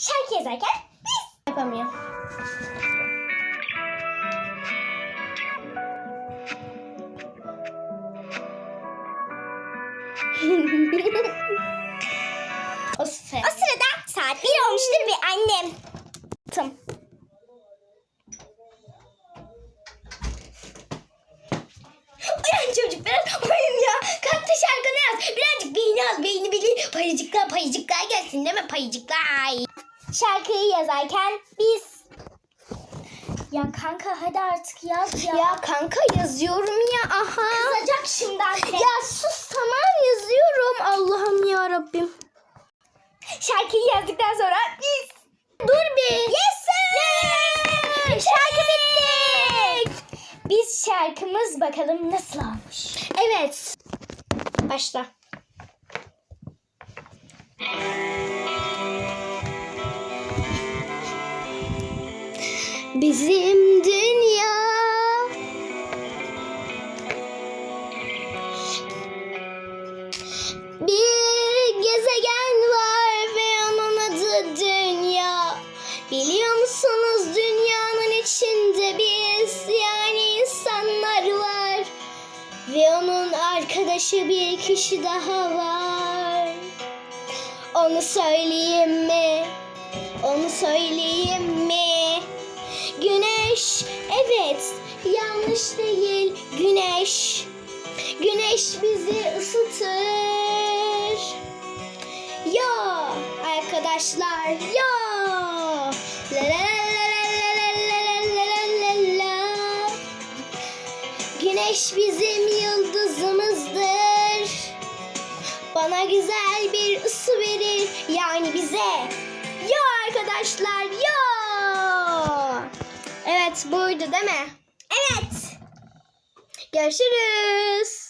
şarkı yazarken biz yapamıyor. O sırada. O sırada saat bir olmuştur ve annem. Tım. Uyan çocuk biraz oyun ya. Kalk da şarkını yaz. Birazcık beyni az beyni bilir. Payıcıklar payıcıklar gelsin değil mi payıcıklar? Şarkıyı yazarken biz ya kanka hadi artık yaz ya. Ya kanka yazıyorum ya aha. Kızacak şimdi anne. Ya sus tamam yazıyorum. Allah'ım ya Rabbim. Şarkıyı yazdıktan sonra biz Dur bir. Yes sir! Şarkı bitti. Biz şarkımız bakalım nasıl olmuş. Evet. Başla. Bizim dünya Bir gezegen var ve onun adı dünya. Biliyor musunuz dünyanın içinde biz yani insanlar var. Ve onun arkadaşı bir kişi daha var. Onu söyleyeyim mi? Onu söyleyeyim mi? Güneş, evet, yanlış değil. Güneş, güneş bizi ısıtır. Ya arkadaşlar, ya. La la la la la la la la la la. Güneş bizim yıldızımızdır. Bana güzel bir ısı verir yani bize. Ya arkadaşlar. Evet buydu değil mi? Evet. Görüşürüz.